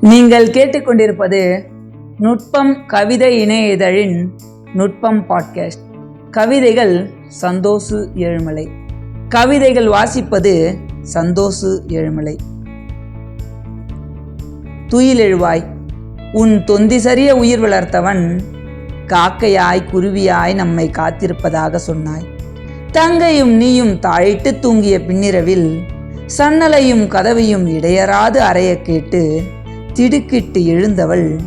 நீங்கள் கேட்டுக்கொண்டிருப்பது நுட்பம் கவிதை இணைய இதழின் நுட்பம் பாட்காஸ்ட். கவிதைகள் சந்தோஷு ஏழுமலை கவிதைகள் வாசிப்பது சந்தோஷு ஏழுமலை துயிலெழுவாய் உன் தொந்தி சரிய உயிர் வளர்த்தவன் காக்கையாய் குருவியாய் நம்மை காத்திருப்பதாக சொன்னாய். தங்கையும் நீயும் தாழிட்டு தூங்கிய பின்னிரவில் சன்னலையும் கதவையும் இடையராது அறைய கேட்டு திடுக்கிட்டு எழுந்தவள்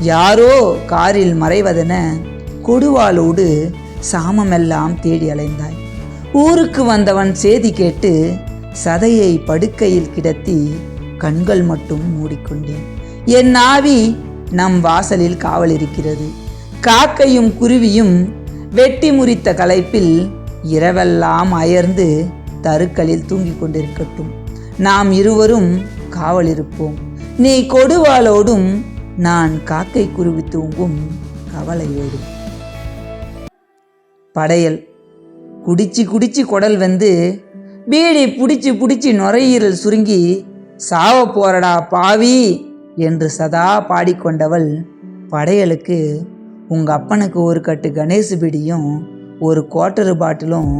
யாரோ காரில் மறைவதென கொடுவாளோடு சாமமெல்லாம் தேடி அலைந்தாய். ஊருக்கு வந்தவன் செய்தி கேட்டு சதையை படுக்கையில் கிடத்தி கண்கள் மட்டும் மூடிக்கொண்டேன். என் ஆவி நம் வாசலில் காவல் இருக்கிறது. காக்கையும் குருவியும் வெட்டி முறித்த கலைப்பில் இரவெல்லாம் அயர்ந்து தருக்களில் தூங்கிக் கொண்டிருக்கட்டும். நாம் இருவரும் காவல் இருப்போம் நீ கொடுவாளோடும் நான் காக்கை குருவி தூங்கும் கவலையோடும் படையல். குடிச்சு குடிச்சு குடல் வந்து பீடி பிடிச்சி பிடிச்சி நுரையீரல் சுருங்கி சாவ போறடா பாவி என்று சதா பாடிக்கொண்டவள் படையலுக்கு உங்க அப்பனுக்கு ஒரு கட்டு கணேசு பிடியும் ஒரு குவார்ட்டரு பாட்டிலும்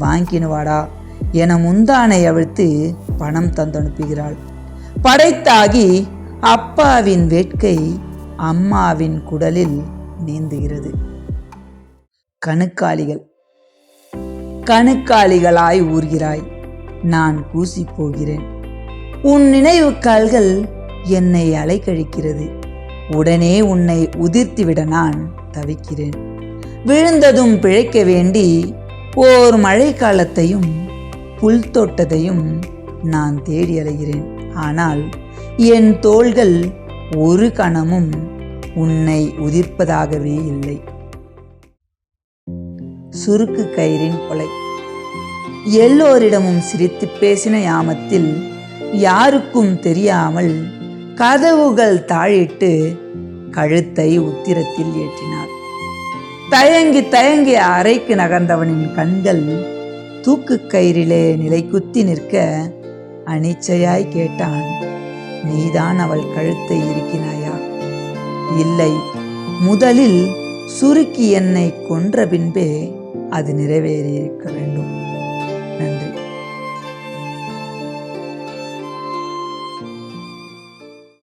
வாங்கினுவாடா என முந்தானை அவிழ்த்து பணம் தந்தனுப்புகிறாள். படைத்தாகி அப்பாவின் வேட்கை அம்மாவின் குடலில் நீந்துகிறது. கணுக்காலிகள். கணுக்காலிகளாய் ஊர்கிறாய் நான் கூசி போகிறேன் உன் நினைவு கால்கள் என்னை அலைக்கழிக்கிறது உடனே உன்னை உதிர்த்துவிட நான் தவிக்கிறேன். விழுந்ததும் பிழைக்க வேண்டி ஓர் மழைக்காலத்தையும் புல் தொட்டதையும் நான் தேடி அலைகிறேன். ஆனால் என் தோள்கள் ஒரு கணமும் உன்னை உதிர்ப்பதாகவே இல்லை. சுருக்கு கயிறின் கொலை. எல்லோரிடமும் சிரித்து பேசின யாமத்தில் யாருக்கும் தெரியாமல் கதவுகள் தாழிட்டு கழுத்தை உத்திரத்தில் ஏற்றினார். தயங்கி தயங்கி அறைக்கு நகர்ந்தவனின் கண்கள் தூக்கு கயிறிலே நிலை குத்தி நிற்க அனிச்சையாய் கேட்டான். நீதான் அவள் கழுத்தை இருக்கினாயா இல்லை. முதலில் சுருக்கி என்னை கொன்ற பின்பே அது நிறைவேறியிருக்க வேண்டும்.